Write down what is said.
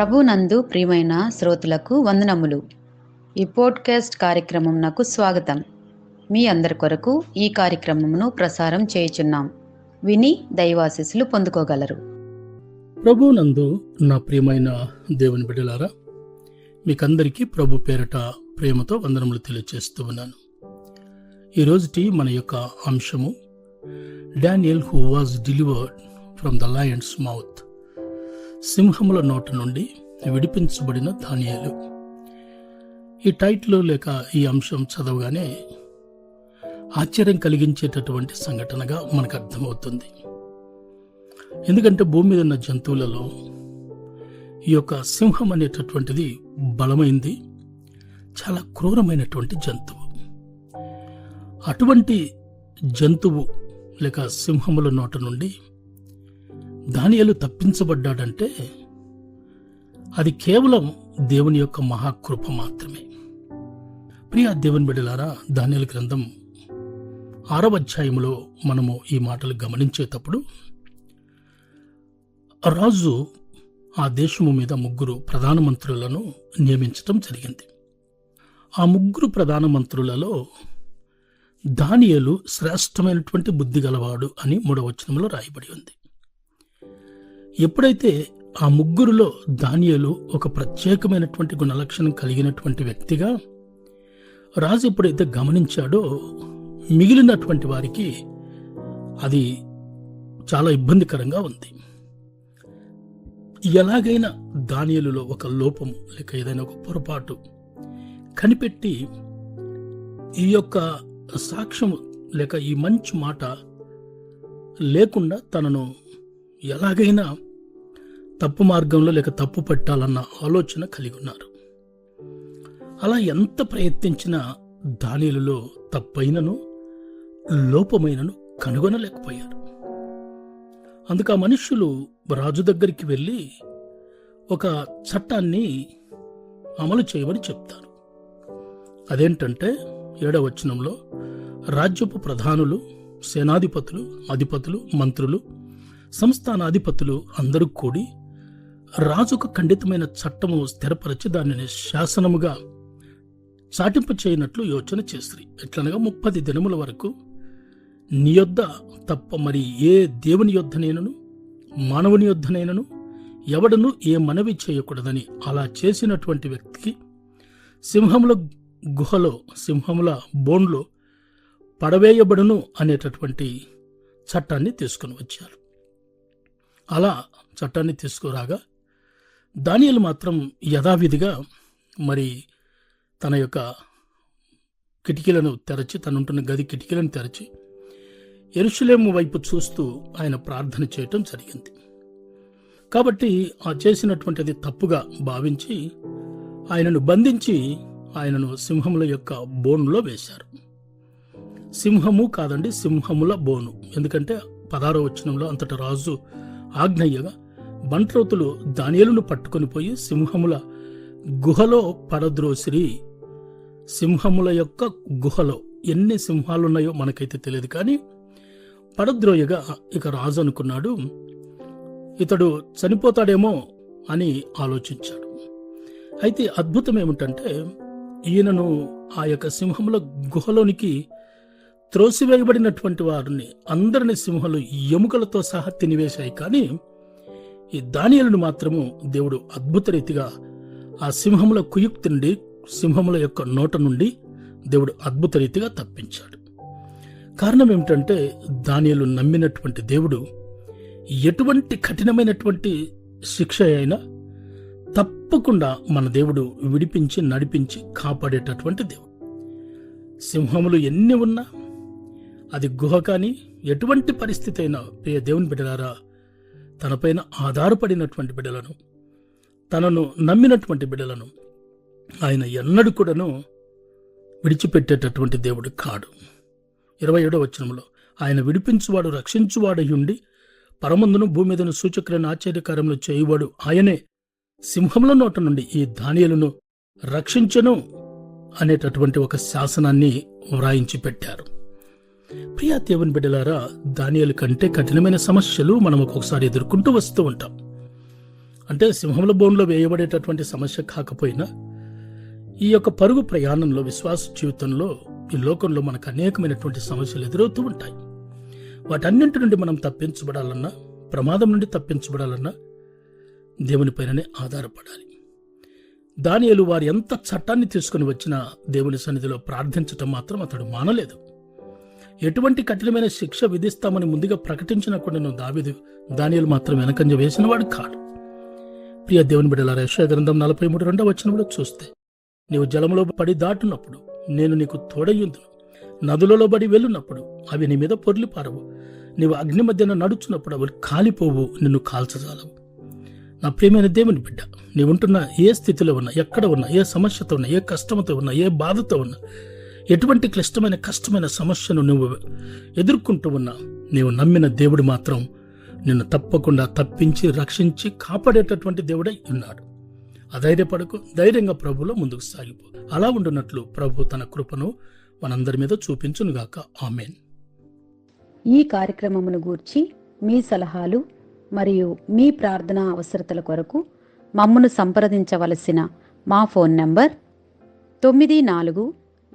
ప్రభునందు ప్రియమైన శ్రోతలకు వందనములు. ఈ పోడ్కాస్ట్ కార్యక్రమం నాకు స్వాగతం. మీ అందరి కొరకు ఈ కార్యక్రమమును ప్రసారం చేయుచున్నాం. విని దైవాశీస్సులు పొందుకోగలరు. ప్రభునందు నా ప్రియమైన దేవుని బిడ్డలారా మీకందరికీ ప్రభు పేరట ప్రేమతో వందనములు తెలియజేస్తూ ఉన్నాను. ఈరోజుటి మన యొక్క అంశము Daniel who was delivered from the lion's mouth సింహముల నోట నుండి విడిపించబడిన ధాన్యాలు. ఈ టైటిల్ లేక ఈ అంశం చదవగానే ఆశ్చర్యం కలిగించేటటువంటి సంఘటనగా మనకు అర్థమవుతుంది. ఎందుకంటే భూమి మీద ఉన్న జంతువులలో ఈ యొక్క సింహం అనేటటువంటిది బలమైంది చాలా క్రూరమైనటువంటి జంతువు. అటువంటి జంతువు లేక సింహముల నోట నుండి దానియలు తప్పించబడ్డాడంటే అది కేవలం దేవుని యొక్క మహాకృప మాత్రమే. ప్రియ దేవుని బిడ్డలారా దానియల గ్రంథం ఆరవ అధ్యాయములో మనము ఈ మాటలు గమనించేటప్పుడు రాజు ఆ దేశము మీద ముగ్గురు ప్రధానమంత్రులను నియమించటం జరిగింది. ఆ ముగ్గురు ప్రధానమంత్రులలో దానియలు శ్రేష్టమైనటువంటి బుద్ధి గలవాడు అని మూడవచనంలో రాయబడి ఉంది. ఎప్పుడైతే ఆ ముగ్గురులో దానియలు ఒక ప్రత్యేకమైనటువంటి గుణలక్షణం కలిగినటువంటి వ్యక్తిగా రాజు ఎప్పుడైతే గమనించాడో మిగిలినటువంటి వారికి అది చాలా ఇబ్బందికరంగా ఉంది. ఎలాగైనా దానియలులో ఒక లోపము లేక ఏదైనా ఒక పొరపాటు కనిపెట్టి ఈ యొక్క సాక్ష్యము లేక ఈ మంచి మాట లేకుండా తనను ఎలాగైనా తప్పు మార్గంలో లేక తప్పు పెట్టాలన్న ఆలోచన కలిగి ఉన్నారు. అలా ఎంత ప్రయత్నించినా దానిలలో తప్పైనను లోపమైనను కనుగొనలేకపోయారు. అందుకు ఆ మనుష్యులు రాజు దగ్గరికి వెళ్ళి ఒక చట్టాన్ని అమలు చేయమని చెప్తారు. అదేంటంటే ఏడవ వచనంలో రాజ్యపు ప్రధానులు సేనాధిపతులు అధిపతులు మంత్రులు సంస్థానాధిపతులు అందరూ కూడి రాజుకు ఖండితమైన చట్టము స్థిరపరిచి దానిని శాసనముగా చాటింపు చేయనట్లు యోచన చేసిరి. ఎట్లనగా ముప్పది దినముల వరకు నీ యొద్ద తప్ప మరి ఏ దేవుని యొద్దనైనను మానవుని యొద్దనైనను ఎవడను ఏ మనవి చేయకూడదని అలా చేసినటువంటి వ్యక్తికి సింహముల గుహలో సింహముల బోన్లో పడవేయబడును అనేటటువంటి చట్టాన్ని తీసుకుని వచ్చారు. అలా చట్టాన్ని తీసుకురాగా దానియలు మాత్రం యథావిధిగా మరి తన యొక్క కిటికీలను తెరచి తనుంటున్న గది కిటికీలను తెరచి ఎరుషులేము వైపు చూస్తూ ఆయన ప్రార్థన చేయటం జరిగింది. కాబట్టి ఆ చేసినటువంటిది తప్పుగా భావించి ఆయనను బంధించి ఆయనను సింహముల యొక్క బోనులో వేశారు. సింహము కాదండి సింహముల బోను. ఎందుకంటే పదారో వచనంలో అంతట రాజు ఆజ్ఞయ్యగా బంట్రోతులు దానియలును పట్టుకొని పోయి సింహముల గుహలో పడద్రోసిరి సింహముల యొక్క గుహలో ఎన్ని సింహాలున్నాయో మనకైతే తెలియదు కానీ పడద్రోయగా ఇక రాజు అనుకున్నాడు ఇతడు చనిపోతాడేమో అని ఆలోచించాడు. అయితే అద్భుతం ఏమిటంటే ఈయనను ఆ యొక్క సింహముల గుహలోనికి త్రోసివేయబడినటువంటి వారిని అందరిని సింహలు ఎముకలతో సహా తినివేశాయి. కానీ ఈ దానియలను మాత్రము దేవుడు అద్భుత రీతిగా ఆ సింహముల కుయుక్తి నుండి సింహముల యొక్క నోట నుండి దేవుడు అద్భుత రీతిగా తప్పించాడు. కారణం ఏమిటంటే దానియలు నమ్మినటువంటి దేవుడు ఎటువంటి కఠినమైనటువంటి శిక్ష అయినా తప్పకుండా మన దేవుడు విడిపించి నడిపించి కాపాడేటటువంటి దేవుడు. సింహములు ఎన్ని ఉన్నా అది గుహ కానీ ఎటువంటి పరిస్థితి అయినా ప్రియ దేవుని బిడ్డలారా తనపైన ఆధారపడినటువంటి బిడ్డలను తనను నమ్మినటువంటి బిడ్డలను ఆయన ఎన్నడూ కూడాను విడిచిపెట్టేటటువంటి దేవుడు కాడు. ఇరవై ఏడో వచనంలో ఆయన విడిపించువాడు రక్షించువాడయుండి పరమందును భూమి మీదను సూచక్రను ఆశ్చర్యకారంలో చేయువాడు ఆయనే సింహముల నోట నుండి ఈ ధాన్యాలను రక్షించను అనేటటువంటి ఒక శాసనాన్ని వ్రాయించి పెట్టారు ప్రియా దేవుని బిడ్డలారా దానియాల కంటే కఠినమైన సమస్యలు మనం ఒక్కొక్కసారి ఎదుర్కొంటూ వస్తూ ఉంటాం. అంటే సింహముల బోన్లో వేయబడేటటువంటి సమస్య కాకపోయినా ఈ యొక్క పరుగు ప్రయాణంలో విశ్వాస జీవితంలో ఈ లోకంలో మనకు అనేకమైనటువంటి సమస్యలు ఎదురవుతూ ఉంటాయి. వాటన్నింటి నుండి మనం తప్పించబడాలన్నా ప్రమాదం నుండి తప్పించబడాలన్నా దేవునిపైననే ఆధారపడాలి. దానియలు వారు ఎంత చట్టాన్ని తీసుకుని వచ్చినా దేవుని సన్నిధిలో ప్రార్థించటం మాత్రం అతడు మానలేదు. ఎటువంటి కఠినమైన శిక్ష విధిస్తామని ముందుగా ప్రకటించినకుండా దావిదు దానియలు మాత్రం వెనకంజ వేసినవాడు కాడు. ప్రియ దేవుని బిడ్డల యశ గ్రంథం నలభై మూడు రెండవ వచనంలో చూస్తే నీవు జలములో పడి దాటునప్పుడు నేను నీకు తోడయ్యుందును. నదులలో పడి వెళ్ళున్నప్పుడు అవి నీ మీద పొర్లి పారవు. నీవు అగ్ని మధ్యన నడుచున్నప్పుడు అవి కాలిపోవు నిన్ను కాల్చజాలవు. నా ప్రియమైన దేవుని బిడ్డ నీవుంటున్న ఏ స్థితిలో ఉన్నా ఎక్కడ ఉన్నా ఏ సమస్యతో ఉన్నా ఏ కష్టంతో ఉన్నా ఏ బాధతో ఉన్నా ఎటువంటి క్లిష్టమైన కష్టమైన సమస్యను నువ్వు ఎదుర్కొంటూ ఉన్నా నీవు నమ్మిన దేవుడు మాత్రం నిన్ను తప్పకుండా తప్పించి రక్షించి కాపాడేటటువంటి దేవుడై ఉన్నాడు. అధైర్యపడకు ధైర్యంగా ప్రభులో ముందుకు సాగిపో. అలా ఉండునట్లు ప్రభు తన కృపను మనందరి మీద చూపించునుగాక. ఆమెన్. ఈ కార్యక్రమమును గూర్చి మీ సలహాలు మరియు మీ ప్రార్థనా అవసరతల కొరకు మమ్మను సంప్రదించవలసిన మా ఫోన్ నంబర్ తొమ్మిది నాలుగు